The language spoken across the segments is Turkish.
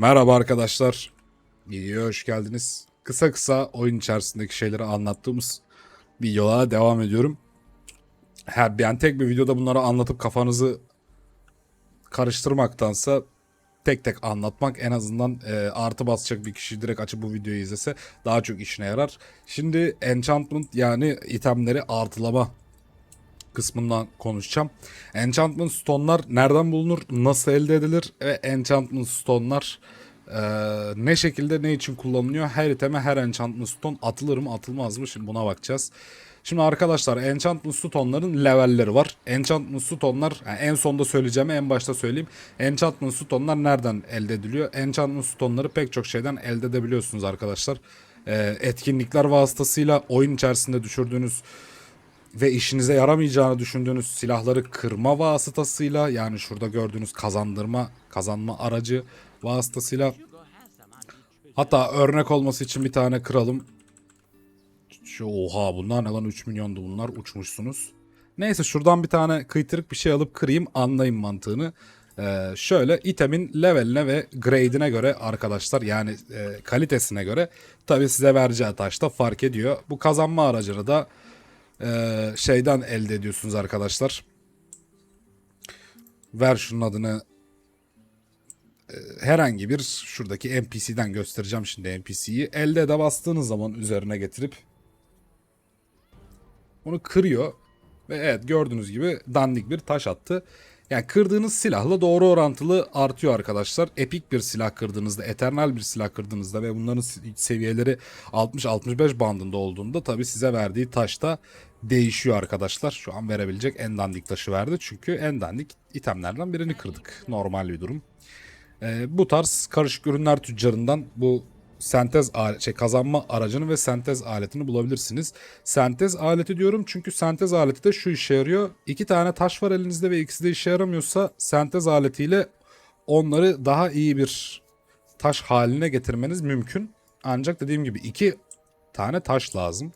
Merhaba arkadaşlar. Videoya hoş geldiniz. Kısa kısa oyun içerisindeki şeyleri anlattığımız videolara devam ediyorum. Ha, ben tek bir videoda bunları anlatıp kafanızı karıştırmaktansa tek tek anlatmak en azından e, artı basacak bir kişi direkt açıp bu videoyu izlese daha çok işine yarar. Şimdi enchantment yani itemleri artılama kısmından konuşacağım. Enchantment stone'lar nereden bulunur, nasıl elde edilir ve enchantment stone'lar e, ne şekilde ne için kullanılıyor? Her iteme her enchantment stone atılır mı atılmaz mı? Şimdi buna bakacağız. Şimdi arkadaşlar enchantment stone'ların levelleri var. Enchantment stone'lar yani en sonda söyleyeceğimi en başta söyleyeyim. Enchantment stone'lar nereden elde ediliyor? Enchantment stone'ları pek çok şeyden elde edebiliyorsunuz arkadaşlar. E, etkinlikler vasıtasıyla oyun içerisinde düşürdüğünüz ve işinize yaramayacağını düşündüğünüz silahları kırma vasıtasıyla yani şurada gördüğünüz kazandırma kazanma aracı vasıtasıyla hatta örnek olması için bir tane kıralım. Şu oha bunlar ne lan 3 milyondu bunlar uçmuşsunuz. Neyse şuradan bir tane kıytırık bir şey alıp kırayım anlayın mantığını. Ee, şöyle itemin leveline ve grade'ine göre arkadaşlar yani e, kalitesine göre tabi size vereceği taşta fark ediyor. Bu kazanma aracını da ee, şeyden elde ediyorsunuz arkadaşlar. Ver şunun adını Ee, herhangi bir şuradaki NPC'den göstereceğim şimdi NPC'yi. Elde de bastığınız zaman üzerine getirip onu kırıyor. Ve evet gördüğünüz gibi dandik bir taş attı. Yani kırdığınız silahla doğru orantılı artıyor arkadaşlar. Epik bir silah kırdığınızda, eternal bir silah kırdığınızda ve bunların seviyeleri 60-65 bandında olduğunda tabi size verdiği taş da değişiyor arkadaşlar. Şu an verebilecek en dandik taşı verdi. Çünkü en dandik itemlerden birini kırdık. Normal bir durum. Ee, bu tarz karışık ürünler tüccarından bu sentez şey kazanma aracını ve sentez aletini bulabilirsiniz. Sentez aleti diyorum çünkü sentez aleti de şu işe yarıyor. İki tane taş var elinizde ve ikisi de işe yaramıyorsa sentez aletiyle onları daha iyi bir taş haline getirmeniz mümkün. Ancak dediğim gibi iki tane taş lazım.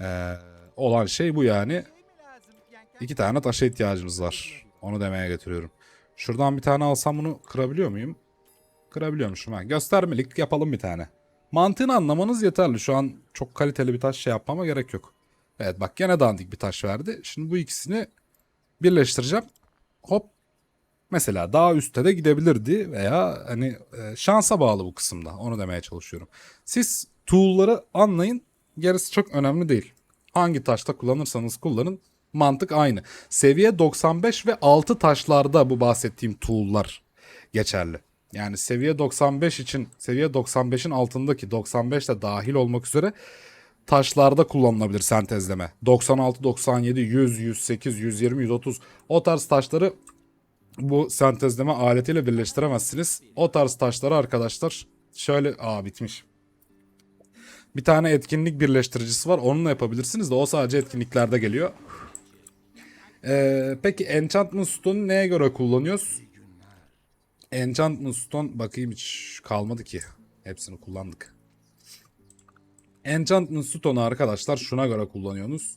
Ee, olan şey bu yani. İki tane taşa ihtiyacımız var. Onu demeye getiriyorum. Şuradan bir tane alsam bunu kırabiliyor muyum? Kırabiliyormuşum ha. Göstermelik yapalım bir tane. Mantığını anlamanız yeterli. Şu an çok kaliteli bir taş şey yapmama gerek yok. Evet bak gene dandik bir taş verdi. Şimdi bu ikisini birleştireceğim. Hop. Mesela daha üstte de gidebilirdi veya hani e, şansa bağlı bu kısımda. Onu demeye çalışıyorum. Siz tool'ları anlayın. Gerisi çok önemli değil. Hangi taşta kullanırsanız kullanın. Mantık aynı. Seviye 95 ve 6 taşlarda bu bahsettiğim tool'lar geçerli. Yani seviye 95 için seviye 95'in altındaki 95 de dahil olmak üzere taşlarda kullanılabilir sentezleme. 96, 97, 100, 108, 120, 130 o tarz taşları bu sentezleme aletiyle birleştiremezsiniz. O tarz taşları arkadaşlar şöyle aa bitmiş. Bir tane etkinlik birleştiricisi var. Onunla yapabilirsiniz de o sadece etkinliklerde geliyor. Ee, peki Enchantment Stone'u neye göre kullanıyoruz? Enchantment Stone bakayım hiç kalmadı ki. Hepsini kullandık. Enchantment Stone'u arkadaşlar şuna göre kullanıyorsunuz.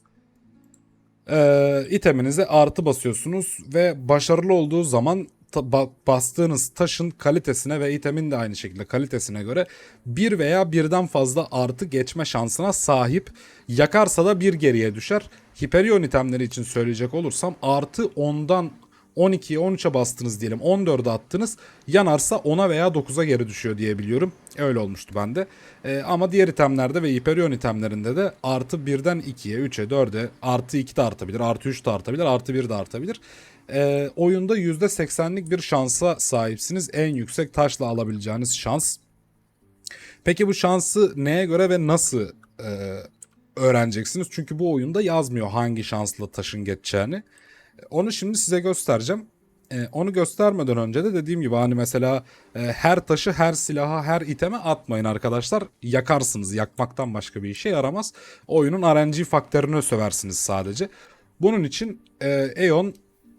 Ee, iteminize artı basıyorsunuz ve başarılı olduğu zaman ta- ba- bastığınız taşın kalitesine ve itemin de aynı şekilde kalitesine göre bir veya birden fazla artı geçme şansına sahip. Yakarsa da bir geriye düşer. Hyperion itemleri için söyleyecek olursam artı 10'dan 12'ye 13'e bastınız diyelim 14'e attınız yanarsa 10'a veya 9'a geri düşüyor diye biliyorum. Öyle olmuştu bende. Ee, ama diğer itemlerde ve Hyperion itemlerinde de artı 1'den 2'ye 3'e 4'e artı 2 de artabilir artı 3 de artabilir artı 1 de artabilir. Ee, oyunda %80'lik bir şansa sahipsiniz. En yüksek taşla alabileceğiniz şans. Peki bu şansı neye göre ve nasıl e, öğreneceksiniz? Çünkü bu oyunda yazmıyor hangi şansla taşın geçeceğini. Onu şimdi size göstereceğim. Ee, onu göstermeden önce de dediğim gibi hani mesela e, her taşı her silaha her iteme atmayın arkadaşlar. Yakarsınız. Yakmaktan başka bir işe yaramaz. Oyunun RNG faktörünü söversiniz sadece. Bunun için e, Aeon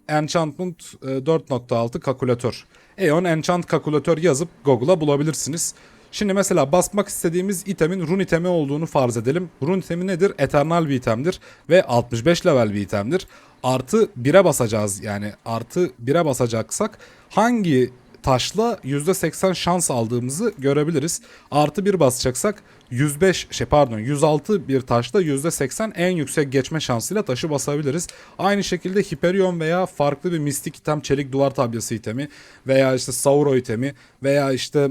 Enchantment e, 4.6 kalkülatör. Aeon Enchant kalkülatör yazıp Google'a bulabilirsiniz. Şimdi mesela basmak istediğimiz itemin run itemi olduğunu farz edelim. Run itemi nedir? Eternal bir itemdir ve 65 level bir itemdir. Artı 1'e basacağız yani artı 1'e basacaksak hangi taşla %80 şans aldığımızı görebiliriz. Artı bir basacaksak 105 şey pardon 106 bir taşla %80 en yüksek geçme şansıyla taşı basabiliriz. Aynı şekilde Hyperion veya farklı bir mistik item çelik duvar tabyası itemi veya işte Sauro itemi veya işte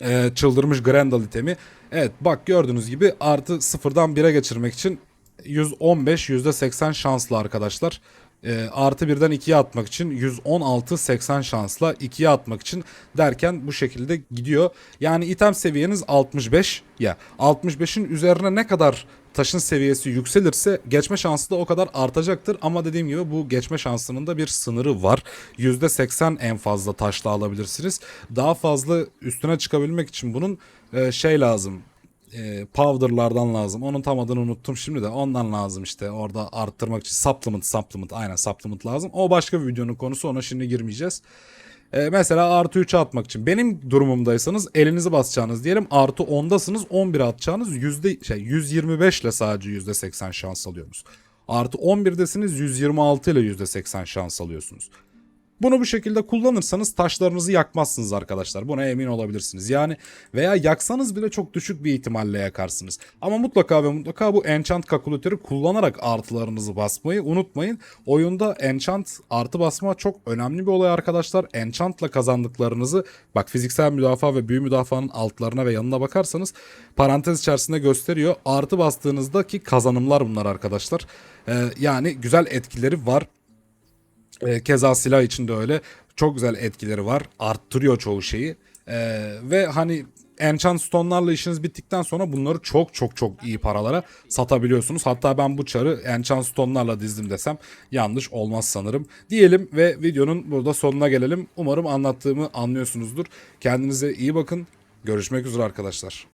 e, çıldırmış Grendel itemi. Evet bak gördüğünüz gibi artı sıfırdan 1'e geçirmek için 115 %80 şanslı arkadaşlar. E, artı birden 2'ye atmak için 116 80 şansla 2'ye atmak için derken bu şekilde gidiyor. Yani item seviyeniz 65 ya 65'in üzerine ne kadar taşın seviyesi yükselirse geçme şansı da o kadar artacaktır. Ama dediğim gibi bu geçme şansının da bir sınırı var. %80 en fazla taşla alabilirsiniz. Daha fazla üstüne çıkabilmek için bunun e, şey lazım e, powderlardan lazım. Onun tam adını unuttum şimdi de ondan lazım işte orada arttırmak için supplement supplement aynen supplement lazım. O başka bir videonun konusu ona şimdi girmeyeceğiz. E, mesela artı 3'e atmak için benim durumumdaysanız elinizi basacağınız diyelim artı 10'dasınız 11'e atacağınız yüzde şey 125 ile sadece %80 şans alıyorsunuz. Artı 11'desiniz 126 ile %80 şans alıyorsunuz. Bunu bu şekilde kullanırsanız taşlarınızı yakmazsınız arkadaşlar. Buna emin olabilirsiniz. Yani veya yaksanız bile çok düşük bir ihtimalle yakarsınız. Ama mutlaka ve mutlaka bu enchant kalkülatörü kullanarak artılarınızı basmayı unutmayın. Oyunda enchant artı basma çok önemli bir olay arkadaşlar. Enchant'la kazandıklarınızı bak fiziksel müdafaa ve büyü müdafaanın altlarına ve yanına bakarsanız parantez içerisinde gösteriyor. Artı bastığınızdaki kazanımlar bunlar arkadaşlar. Ee, yani güzel etkileri var. E, keza silah için de öyle. Çok güzel etkileri var. Arttırıyor çoğu şeyi. E, ve hani enchant stone'larla işiniz bittikten sonra bunları çok çok çok iyi paralara satabiliyorsunuz. Hatta ben bu çarı enchant stone'larla dizdim desem yanlış olmaz sanırım. Diyelim ve videonun burada sonuna gelelim. Umarım anlattığımı anlıyorsunuzdur. Kendinize iyi bakın. Görüşmek üzere arkadaşlar.